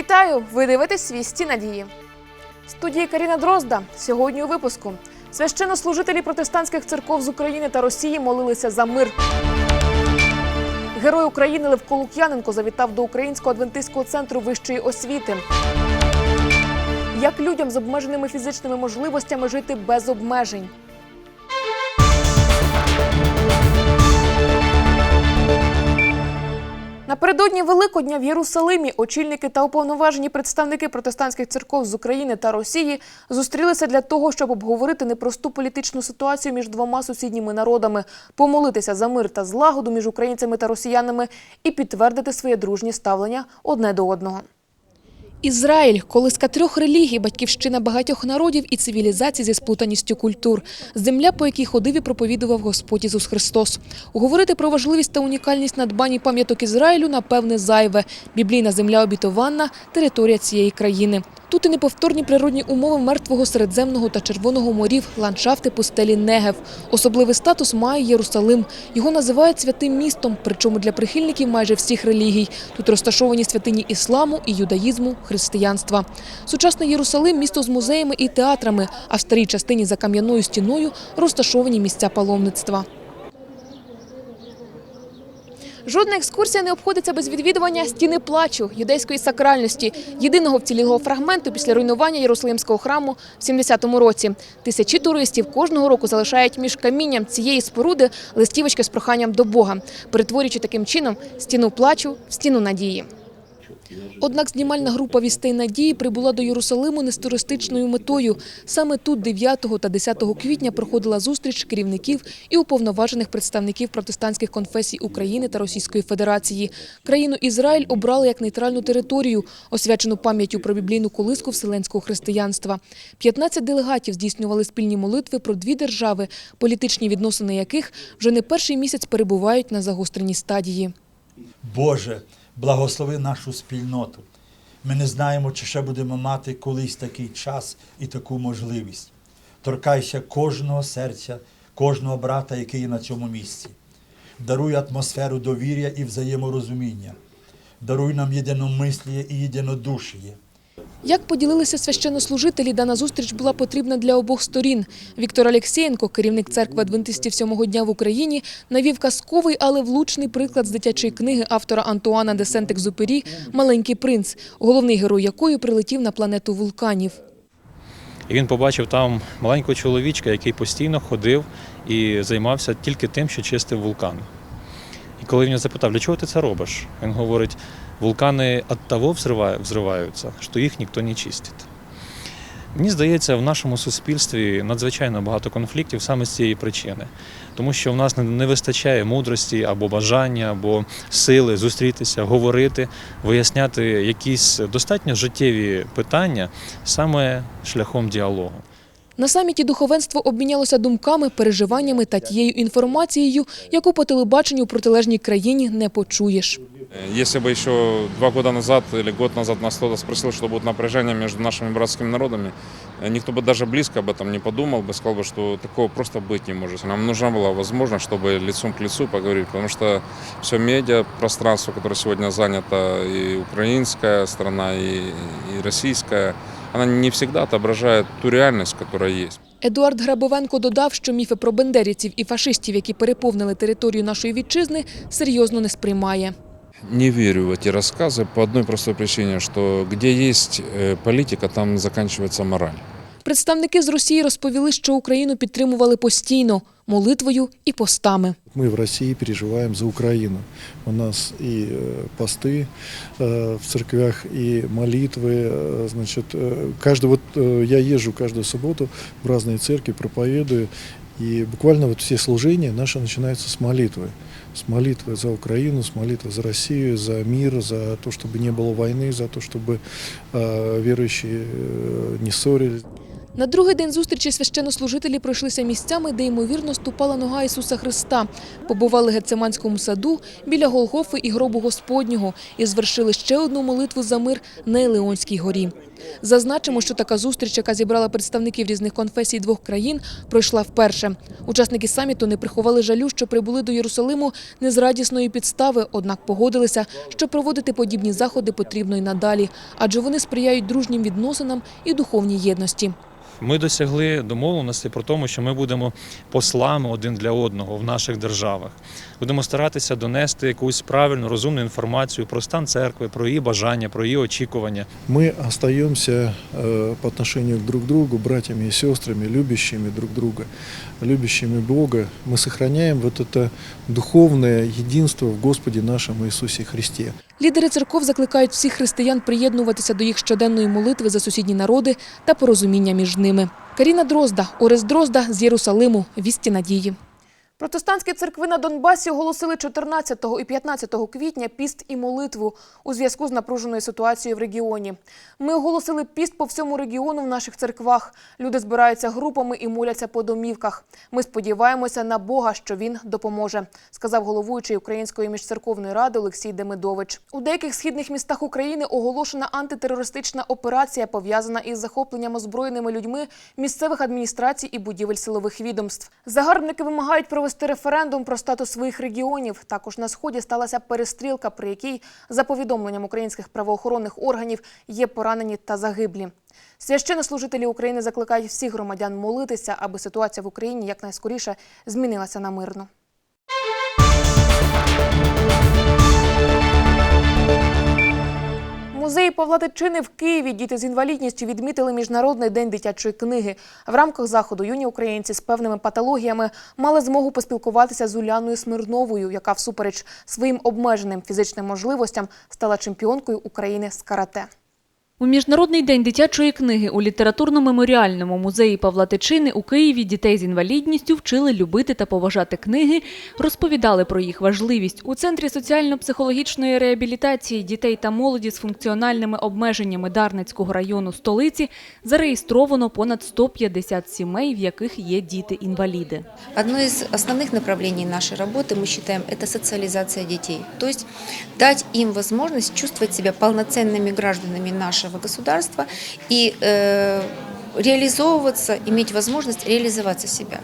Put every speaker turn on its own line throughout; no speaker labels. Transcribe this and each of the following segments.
Вітаю! Ви дивитесь свісті надії. Студії Каріна Дрозда. Сьогодні у випуску. Священнослужителі протестантських церков з України та Росії молилися за мир. Герой України Левко Лук'яненко завітав до Українського адвентистського центру вищої освіти. Як людям з обмеженими фізичними можливостями жити без обмежень? Напередодні Великодня в Єрусалимі очільники та уповноважені представники протестантських церков з України та Росії зустрілися для того, щоб обговорити непросту політичну ситуацію між двома сусідніми народами, помолитися за мир та злагоду між українцями та росіянами і підтвердити своє дружнє ставлення одне до одного. Ізраїль колиска трьох релігій, батьківщина багатьох народів і цивілізацій зі сплутаністю культур, земля, по якій ходив і проповідував Господь Ісус Христос. Говорити про важливість та унікальність надбань пам'яток Ізраїлю напевне зайве. Біблійна земля обітованна територія цієї країни. Тут і неповторні природні умови мертвого середземного та червоного морів, ландшафти пустелі Негев. Особливий статус має Єрусалим. Його називають святим містом, причому для прихильників майже всіх релігій. Тут розташовані святині ісламу і юдаїзму, християнства. Сучасний Єрусалим місто з музеями і театрами, а в старій частині за кам'яною стіною розташовані місця паломництва. Жодна екскурсія не обходиться без відвідування стіни плачу, юдейської сакральності, єдиного вцілілого фрагменту після руйнування Єрусалимського храму в 70-му році. Тисячі туристів кожного року залишають між камінням цієї споруди листівочки з проханням до Бога, перетворюючи таким чином стіну плачу в стіну надії. Однак знімальна група «Вістей надії прибула до Єрусалиму не з туристичною метою. Саме тут 9 та 10 квітня проходила зустріч керівників і уповноважених представників протестантських конфесій України та Російської Федерації. Країну Ізраїль обрали як нейтральну територію, освячену пам'яттю про біблійну колиску вселенського християнства. 15 делегатів здійснювали спільні молитви про дві держави, політичні відносини яких вже не перший місяць перебувають на загостреній стадії.
Боже, благослови нашу спільноту. Ми не знаємо, чи ще будемо мати колись такий час і таку можливість. Торкайся кожного серця, кожного брата, який є на цьому місці. Даруй атмосферу довір'я і взаєморозуміння. Даруй нам єдиномисліє і єдинодушіє.
Як поділилися священнослужителі, дана зустріч була потрібна для обох сторін. Віктор Алєксєєнко, керівник церкви адвентистів сьомого дня в Україні, навів казковий, але влучний приклад з дитячої книги автора Антуана де Сент-Екзупері «Маленький принц», головний герой якої прилетів на планету вулканів.
І він побачив там маленького чоловічка, який постійно ходив і займався тільки тим, що чистив вулкан. Коли він запитав, для чого ти це робиш? Він говорить, вулкани від того взриваються, що їх ніхто не чистить. Мені здається, в нашому суспільстві надзвичайно багато конфліктів саме з цієї причини, тому що в нас не вистачає мудрості або бажання, або сили зустрітися, говорити, виясняти якісь достатньо життєві питання саме шляхом діалогу.
На саміті духовенство обмінялося думками, переживаннями та тією інформацією, яку по телебаченню в протилежній країні не почуєш.
Если бы еще два года назад или год назад нас кто-то спросил, что будет напряжение между нашими братскими народами, э, никто бы даже близко об этом не подумал бы, сказал бы, что такого просто быть не может. Нам нужна была возможность, чтобы лицом к лицу поговорить, потому что все медиа, пространство, которое сегодня занято, и украинская страна, и, и российская, она не всегда отображает ту реальность, которая есть.
Едуард Грабовенко додав, що міфи про бендерівців і фашистів, які переповнили територію нашої вітчизни, серйозно не сприймає.
Не верю в эти рассказы по одной простой причине, что где есть э, политика, там заканчивается мораль.
Представники з Росії розповіли, що Україну підтримували постійно молитвою і постами.
Мы в России переживаем за Украину. У нас и э, посты э, в церквях, и молитвы. э, Значит, э, каждый вот э, я езжу каждую субботу в разные церкви, проповедую, и буквально вот все служения наши начинаются с молитвы. С молитвы за Украину, с молитвы за Россию, за мир, за то, чтобы не было войны, за то, чтобы э, верующие э, не ссорились.
На другий день зустрічі священнослужителі пройшлися місцями, де ймовірно ступала нога Ісуса Христа. Побували в Гецеманському саду біля Голгофи і гробу Господнього і звершили ще одну молитву за мир на Елеонській горі. Зазначимо, що така зустріч, яка зібрала представників різних конфесій двох країн, пройшла вперше. Учасники саміту не приховали жалю, що прибули до Єрусалиму не з радісної підстави, однак погодилися, що проводити подібні заходи потрібно й надалі, адже вони сприяють дружнім відносинам і духовній єдності.
Ми досягли домовленості про тому, що ми будемо послами один для одного в наших державах. Будемо старатися донести якусь правильну, розумну інформацію про стан церкви, про її бажання, про її очікування.
Мы остаемся э, по отношению друг к другу братьями и сестрами, любящими друг друга, любящими Бога. Мы сохраняем вот это духовное единство в Господе нашем Иисусе Христе.
Лідери церков закликають всіх християн приєднуватися до їх щоденної молитви за сусідні народи та порозуміння між ними. Каріна Дрозда, Орес Дрозда з Єрусалиму. Вісті надії. Протестантські церкви на Донбасі оголосили 14 і 15 квітня піст і молитву у зв'язку з напруженою ситуацією в регіоні. Ми оголосили піст по всьому регіону в наших церквах. Люди збираються групами і моляться по домівках. Ми сподіваємося на Бога, що він допоможе, сказав головуючий Української міжцерковної ради Олексій Демидович. У деяких східних містах України оголошена антитерористична операція, пов'язана із захопленням озброєними людьми місцевих адміністрацій і будівель силових відомств. Загарбники вимагають провести референдум про статус своїх регіонів. Також на сході сталася перестрілка, при якій, за повідомленням українських правоохоронних органів, є поранені та загиблі. Священнослужителі України закликають всіх громадян молитися, аби ситуація в Україні якнайскоріше змінилася на мирну. Музеї Павла Тичини в Києві діти з інвалідністю відмітили Міжнародний день дитячої книги. В рамках заходу юні українці з певними патологіями мали змогу поспілкуватися з Уляною Смирновою, яка всупереч своїм обмеженим фізичним можливостям стала чемпіонкою України з карате.
У Міжнародний день дитячої книги у літературно-меморіальному музеї Павла Тичини у Києві дітей з інвалідністю вчили любити та поважати книги, розповідали про їх важливість. У Центрі соціально-психологічної реабілітації дітей та молоді з функціональними обмеженнями Дарницького району столиці зареєстровано понад 150 сімей, в яких є діти-інваліди.
Одно из основных направлений нашей работы, мы считаем, это социализация детей. То есть дать им возможность чувствовать себя полноценными гражданами нашего государства. И э, реализовываться, иметь возможность реализоваться себя,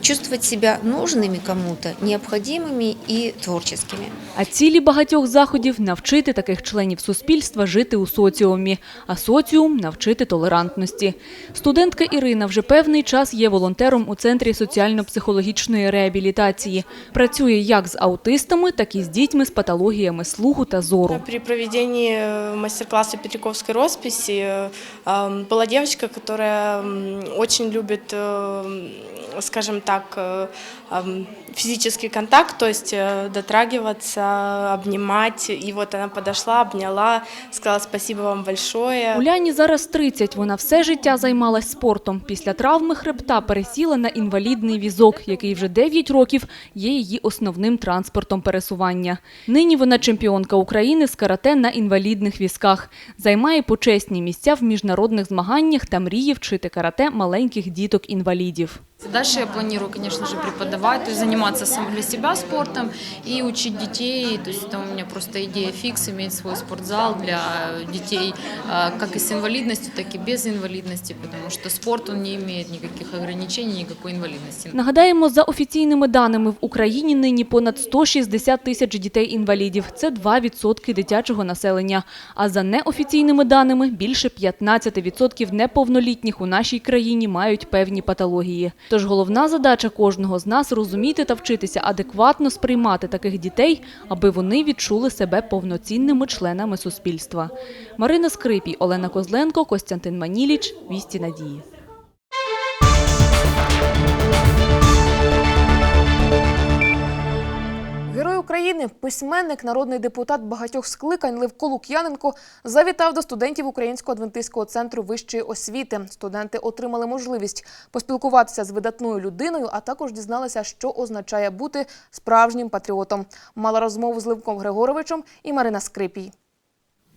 чувствовать себя нужными кому-то, необходимыми и творческими.
А цілі багатьох заходів навчити таких членів суспільства жити у соціумі, а соціум навчити толерантності. Студентка Ірина вже певний час є волонтером у центрі соціально-психологічної реабілітації. Працює як з аутистами, так і з дітьми з патологіями слуху та зору.
При проведении э, мастер-класса Петриковской росписи э, м, была девочка, которая м, очень любит, э, скажем так, э, м, физический контакт, то есть э, дотрагиваться, обнимать. И вот она подошла, обняла, сказала спасибо вам большое.
Уляні зараз 30. Вона все життя займалась спортом. Після травми хребта пересіла на інвалідний візок, який вже 9 років є її основним транспортом пересування. Нині вона чемпіонка України з карате на інвалідних візках. Займає почесні місця в міжнародних змаганнях та мріє вчити карате маленьких діток-інвалідів.
Дальше я планирую, конечно же, преподавать, то есть заниматься сам для себя спортом и учить детей. То есть это у меня просто идея фикс, иметь свой спортзал для детей, как и с инвалидностью, так и без инвалидности, потому что спорт, он не имеет никаких ограничений, никакой инвалидности.
Нагадаємо, за офіційними даними в Україні нині понад 160 тисяч дітей-інвалідів. Це 2% дитячого населення. А за неофіційними даними більше 15% неповнолітніх у нашій країні мають певні патології. Тож головна задача кожного з нас розуміти та вчитися адекватно сприймати таких дітей, аби вони відчули себе повноцінними членами суспільства. Марина Скрипій, Олена Козленко, Костянтин Маніліч. Вісті надії.
України, письменник, народний депутат багатьох скликань Левко Лук'яненко завітав до студентів Українського адвентистського центру вищої освіти. Студенти отримали можливість поспілкуватися з видатною людиною, а також дізналися, що означає бути справжнім патріотом. Мала розмову з Левком Григоровичем і Марина Скрипій.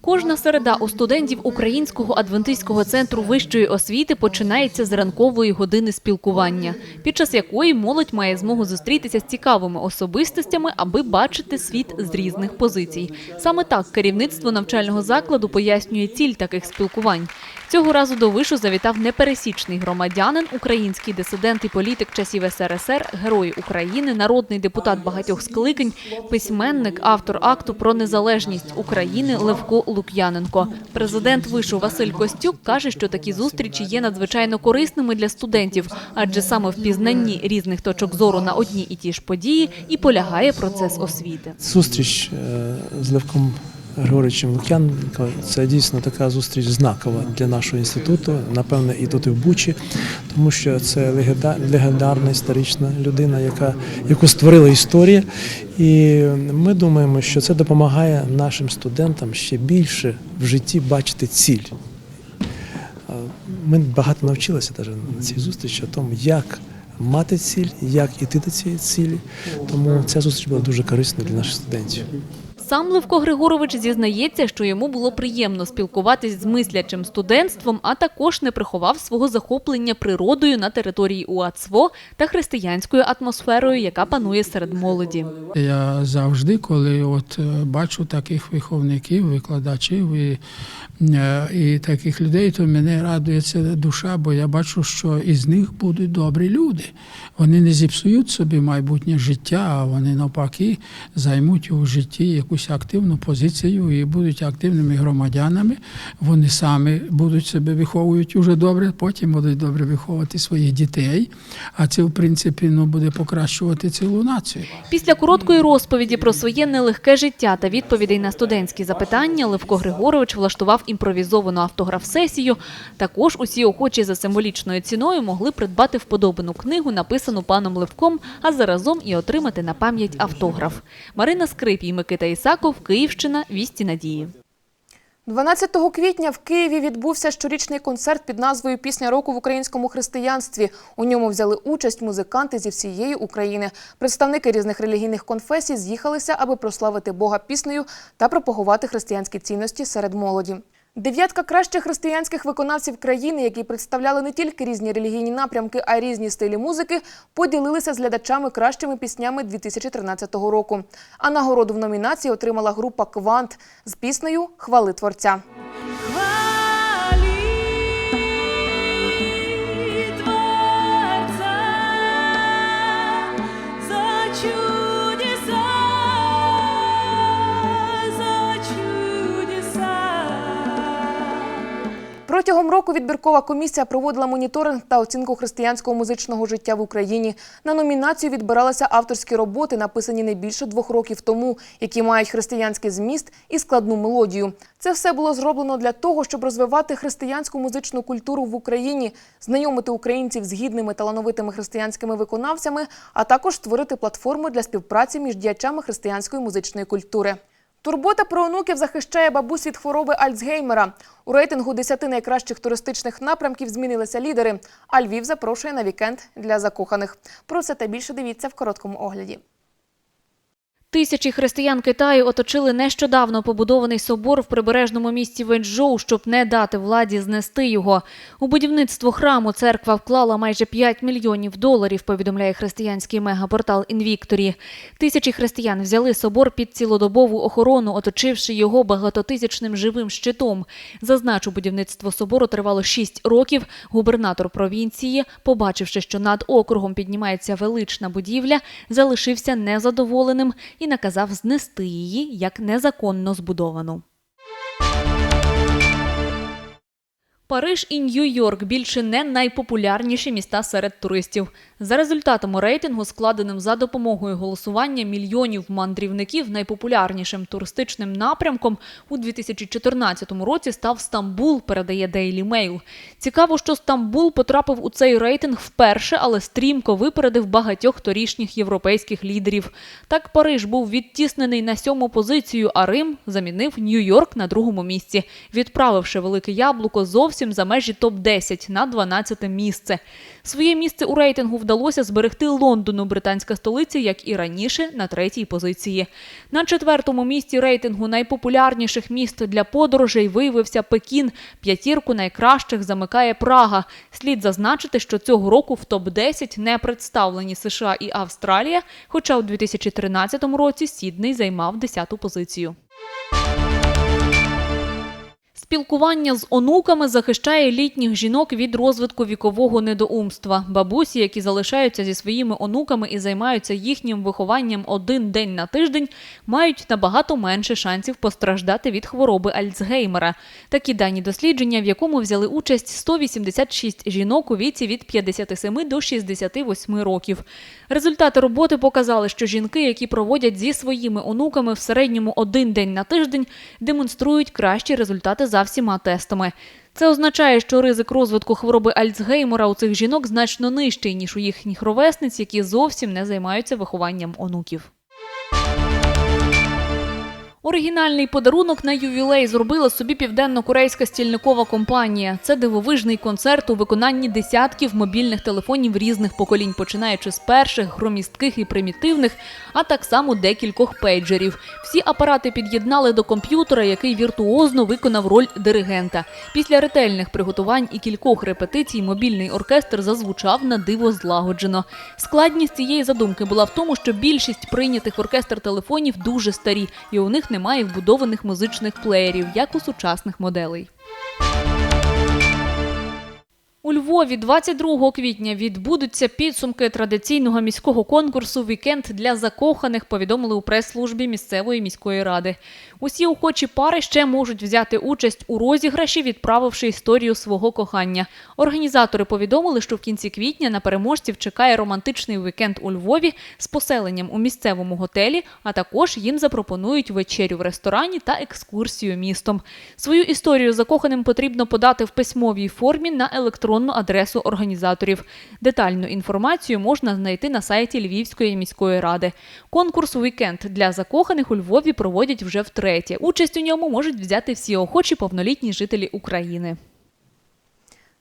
Кожна середа у студентів Українського адвентистського центру вищої освіти починається з ранкової години спілкування, під час якої молодь має змогу зустрітися з цікавими особистостями, аби бачити світ з різних позицій. Саме так керівництво навчального закладу пояснює ціль таких спілкувань. Цього разу до вишу завітав непересічний громадянин, український дисидент і політик часів СРСР, герой України, народний депутат багатьох скликань, письменник, автор акту про незалежність України Левко Лук'яненко. Президент вишу Василь Костюк каже, що такі зустрічі є надзвичайно корисними для студентів, адже саме в пізнанні різних точок зору на одні і ті ж події і полягає процес освіти.
Зустріч е, з Левком Григоровичем Лук'яненко – це дійсно така зустріч знакова для нашого інституту, напевне, і тут і в Бучі, тому що це легендарна історична людина, яка, яку створила історія. І ми думаємо, що це допомагає нашим студентам ще більше в житті бачити ціль. Ми багато навчилися навіть на цій зустрічі о тому, як мати ціль, як іти до цієї цілі. Тому ця зустріч була дуже корисною для наших студентів.
Сам Левко Григорович зізнається, що йому було приємно спілкуватись з мислячим студентством, а також не приховав свого захоплення природою на території УАЦВО та християнською атмосферою, яка панує серед молоді.
Я завжди, коли от е, бачу таких виховників, викладачів і, е, і таких людей, то мене радується душа, бо я бачу, що із них будуть добрі люди. Вони не зіпсують собі майбутнє життя, а вони навпаки займуть у житті якусь активну позицію і будуть активними громадянами. Вони самі будуть себе виховують уже добре, потім будуть добре виховувати своїх дітей. А це, в принципі, ну, буде покращувати цілу націю.
Після короткої розповіді про своє нелегке життя та відповідей на студентські запитання Левко Григорович влаштував імпровізовану автограф-сесію. Також усі охочі за символічною ціною могли придбати вподобану книгу, написану паном Левком, а заразом і отримати на пам'ять автограф. Марина Скрипій, Микита Ісаков, Київщина, Вісті Надії.
12 квітня в Києві відбувся щорічний концерт під назвою Пісня року в українському християнстві. У ньому взяли участь музиканти зі всієї України. Представники різних релігійних конфесій з'їхалися, аби прославити Бога піснею та пропагувати християнські цінності серед молоді. Дев'ятка кращих християнських виконавців країни, які представляли не тільки різні релігійні напрямки, а й різні стилі музики, поділилися з глядачами кращими піснями 2013 року. А нагороду в номінації отримала група Квант з піснею Хвали творця. Протягом року відбіркова комісія проводила моніторинг та оцінку християнського музичного життя в Україні. На номінацію відбиралися авторські роботи, написані не більше двох років тому, які мають християнський зміст і складну мелодію. Це все було зроблено для того, щоб розвивати християнську музичну культуру в Україні, знайомити українців з гідними талановитими християнськими виконавцями, а також створити платформу для співпраці між діячами християнської музичної культури. Турбота про онуків захищає бабусь від хвороби Альцгеймера. У рейтингу 10 найкращих туристичних напрямків змінилися лідери. А Львів запрошує на вікенд для закоханих. Про це та більше дивіться в короткому огляді.
Тисячі християн Китаю оточили нещодавно побудований собор в прибережному місті Венчжоу, щоб не дати владі знести його. У будівництво храму церква вклала майже 5 мільйонів доларів, повідомляє християнський мегапортал Інвікторі. Тисячі християн взяли собор під цілодобову охорону, оточивши його багатотисячним живим щитом. Зазначу, будівництво собору тривало 6 років. Губернатор провінції, побачивши, що над округом піднімається велична будівля, залишився незадоволеним і наказав знести її як незаконно збудовану. Париж і Нью-Йорк більше не найпопулярніші міста серед туристів. За результатами рейтингу, складеним за допомогою голосування мільйонів мандрівників, найпопулярнішим туристичним напрямком у 2014 році став Стамбул, передає Daily Mail. Цікаво, що Стамбул потрапив у цей рейтинг вперше, але стрімко випередив багатьох торішніх європейських лідерів. Так Париж був відтіснений на сьому позицію, а Рим замінив Нью-Йорк на другому місці, відправивши велике яблуко зовсім зовсім за межі топ-10 на 12 місце. Своє місце у рейтингу вдалося зберегти Лондону, британська столиця, як і раніше, на третій позиції. На четвертому місці рейтингу найпопулярніших міст для подорожей виявився Пекін. П'ятірку найкращих замикає Прага. Слід зазначити, що цього року в топ-10 не представлені США і Австралія, хоча у 2013 році Сідней займав 10-ту позицію. Спілкування з онуками захищає літніх жінок від розвитку вікового недоумства. Бабусі, які залишаються зі своїми онуками і займаються їхнім вихованням один день на тиждень, мають набагато менше шансів постраждати від хвороби Альцгеймера. Такі дані дослідження, в якому взяли участь 186 жінок у віці від 57 до 68 років. Результати роботи показали, що жінки, які проводять зі своїми онуками в середньому один день на тиждень, демонструють кращі результати за всіма тестами. Це означає, що ризик розвитку хвороби Альцгеймера у цих жінок значно нижчий, ніж у їхніх ровесниць, які зовсім не займаються вихованням онуків. Оригінальний подарунок на ювілей зробила собі південно-корейська стільникова компанія. Це дивовижний концерт у виконанні десятків мобільних телефонів різних поколінь, починаючи з перших, громістких і примітивних, а так само декількох пейджерів. Всі апарати під'єднали до комп'ютера, який віртуозно виконав роль диригента. Після ретельних приготувань і кількох репетицій мобільний оркестр зазвучав на диво злагоджено. Складність цієї задумки була в тому, що більшість прийнятих оркестр телефонів дуже старі, і у них немає вбудованих музичних плеєрів, як у сучасних моделей. У Львові 22 квітня відбудуться підсумки традиційного міського конкурсу Вікенд для закоханих. Повідомили у прес-службі місцевої міської ради. Усі охочі пари ще можуть взяти участь у розіграші, відправивши історію свого кохання. Організатори повідомили, що в кінці квітня на переможців чекає романтичний вікенд у Львові з поселенням у місцевому готелі. А також їм запропонують вечерю в ресторані та екскурсію містом. Свою історію закоханим потрібно подати в письмовій формі на електронну адресу організаторів. Детальну інформацію можна знайти на сайті Львівської міської ради. Конкурс «Вікенд» для закоханих у Львові проводять вже втретє. Участь у ньому можуть взяти всі охочі повнолітні жителі України.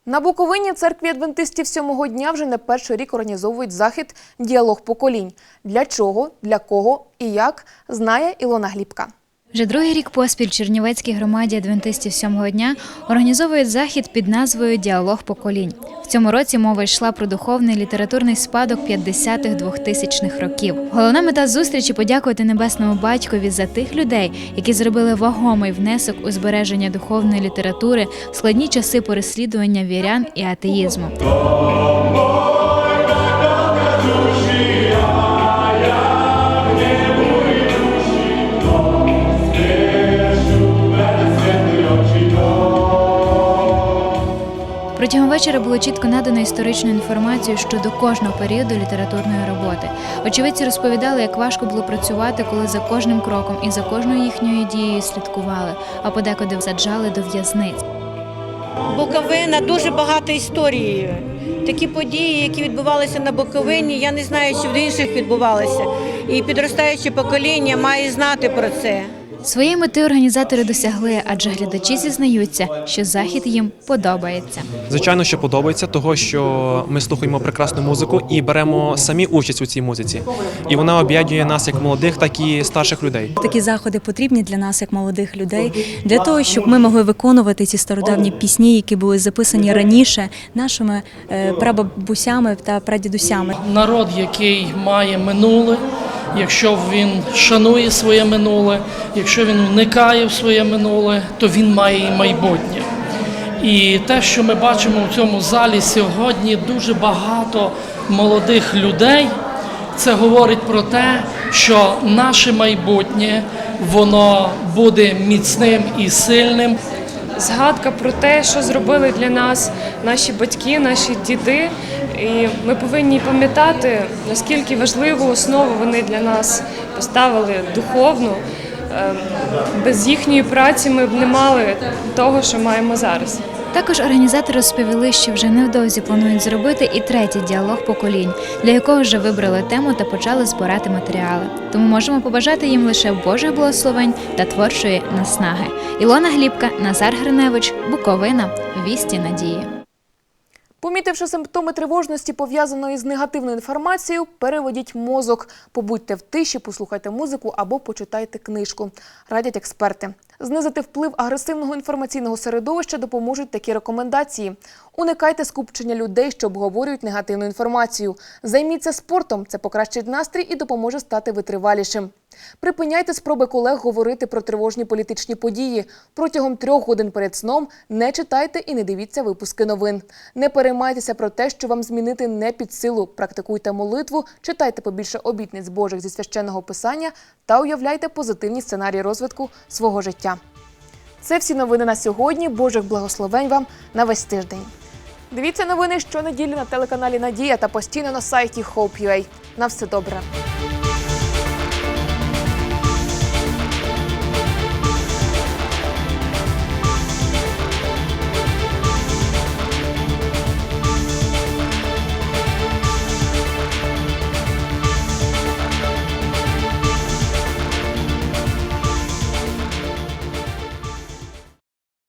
На Буковині церкві адвентистів сьомого дня вже не перший рік організовують захід Діалог поколінь. Для чого, для кого і як знає Ілона Глібка.
Вже другий рік поспіль Чернівецькій громаді адвентистів сьомого дня організовують захід під назвою Діалог поколінь. В цьому році мова йшла про духовний літературний спадок 50-х 2000-х років. Головна мета зустрічі подякувати небесному батькові за тих людей, які зробили вагомий внесок у збереження духовної літератури в складні часи переслідування вірян і атеїзму. Протягом вечора було чітко надано історичну інформацію щодо кожного періоду літературної роботи. Очевидці розповідали, як важко було працювати, коли за кожним кроком і за кожною їхньою дією слідкували, а подекуди всаджали до в'язниць.
Буковина дуже багата історією. Такі події, які відбувалися на Буковині, я не знаю, що в інших відбувалися. І підростаюче покоління має знати про це.
Своєї мети організатори досягли, адже глядачі зізнаються, що захід їм подобається.
Звичайно, що подобається, того що ми слухаємо прекрасну музику і беремо самі участь у цій музиці. І вона об'єднує нас як молодих, так і старших людей.
Такі заходи потрібні для нас, як молодих людей, для того, щоб ми могли виконувати ці стародавні пісні, які були записані раніше нашими е, прабабусями та прадідусями.
Народ, який має минуле, якщо він шанує своє минуле, якщо він вникає в своє минуле, то він має і майбутнє. І те, що ми бачимо в цьому залі сьогодні, дуже багато молодих людей. Це говорить про те, що наше майбутнє воно буде міцним і сильним.
Згадка про те, що зробили для нас наші батьки, наші діди. І ми повинні пам'ятати, наскільки важливу основу вони для нас поставили духовну. Ем, Без їхньої праці ми б не мали того, що маємо зараз.
Також організатори розповіли, що вже невдовзі планують зробити і третій діалог поколінь, для якого вже вибрали тему та почали збирати матеріали. Тому можемо побажати їм лише Божих благословень та творчої наснаги. Ілона Глібка, Назар Гриневич, Буковина, Вісті Надії.
Помітивши симптоми тривожності, пов'язаної з негативною інформацією, переведіть мозок, побудьте в тиші, послухайте музику або почитайте книжку. Радять експерти. Знизити вплив агресивного інформаційного середовища допоможуть такі рекомендації. Уникайте скупчення людей, що обговорюють негативну інформацію. Займіться спортом, це покращить настрій і допоможе стати витривалішим. Припиняйте спроби колег говорити про тривожні політичні події. Протягом трьох годин перед сном не читайте і не дивіться випуски новин. Не переймайтеся про те, що вам змінити не під силу. Практикуйте молитву, читайте побільше обітниць Божих зі священного писання та уявляйте позитивні сценарії розвитку свого життя. Це всі новини на сьогодні. Божих благословень вам на весь тиждень. Дивіться новини щонеділі на телеканалі Надія та постійно на сайті Hope.ua. На все добре.